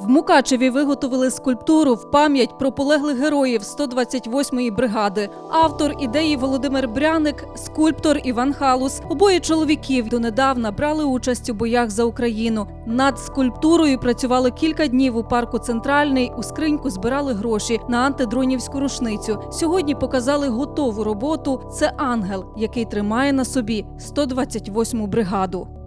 В Мукачеві виготовили скульптуру в пам'ять про полеглих героїв 128-ї бригади. Автор ідеї Володимир Бряник, скульптор Іван Халус. Обоє чоловіків донедавна брали участь у боях за Україну. Над скульптурою працювали кілька днів у парку Центральний. У скриньку збирали гроші на антидронівську рушницю. Сьогодні показали готову роботу. Це ангел, який тримає на собі 128-му бригаду.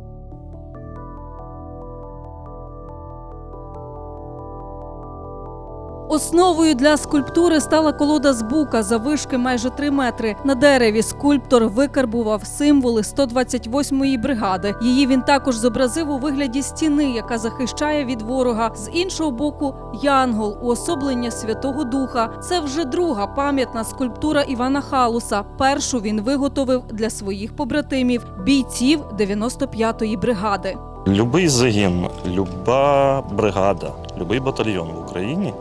Основою для скульптури стала колода з бука завишки майже 3 метри. На дереві скульптор викарбував символи 128-ї бригади. Її він також зобразив у вигляді стіни, яка захищає від ворога. З іншого боку, янгол уособлення Святого Духа. Це вже друга пам'ятна скульптура Івана Халуса. Першу він виготовив для своїх побратимів, бійців 95-ї бригади. Любий загін, люба бригада, любий батальйон в Україні,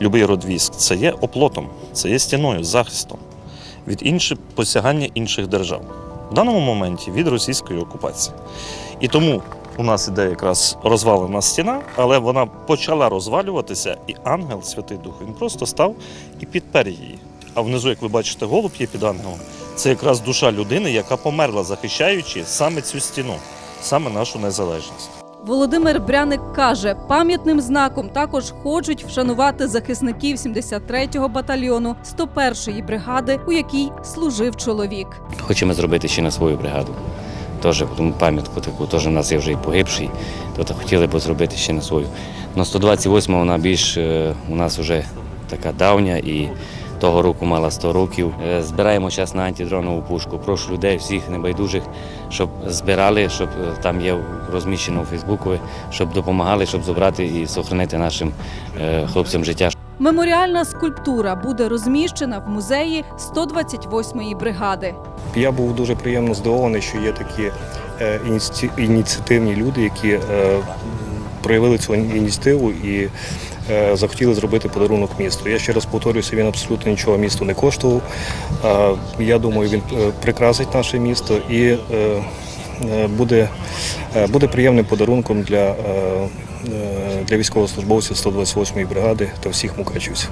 любий род військ це є оплотом, це є стіною, захистом від інших посягання інших держав. В даному моменті від російської окупації. І тому у нас іде якраз розвалена стіна, але вона почала розвалюватися, і ангел, Святий Дух, він просто став і підпер її. А внизу, як ви бачите, голуб є під ангелом. Це якраз душа людини, яка померла, захищаючи саме цю стіну, саме нашу незалежність. Володимир Бряник каже, пам'ятним знаком також хочуть вшанувати захисників 73-го батальйону 101-ї бригади, у якій служив чоловік. Хочемо зробити ще на свою бригаду. Теж пам'ятку таку, теж у нас є вже і погибший, то хотіли б зробити ще на свою. Но 128 вона більш е, у нас вже така давня і того року мала 100 років. Е, Збираємо час на антидронову пушку. Прошу людей, всіх небайдужих, щоб збирали, щоб е, там є розміщено у Фейсбуку, щоб допомагали, щоб забрати і зберігати нашим е, хлопцям життя. Меморіальна скульптура буде розміщена в музеї 128-ї бригади. Я був дуже приємно здивований, що є такі ініці- ініціативні люди, які е, проявили цю ініціативу і захотіли зробити подарунок місту. Я ще раз повторююся, він абсолютно нічого місту не коштував. Е, Я думаю, він е, прикрасить наше місто і е, е, буде, е, буде приємним подарунком для, е, е, для військовослужбовців 128-ї бригади та всіх мукачівців.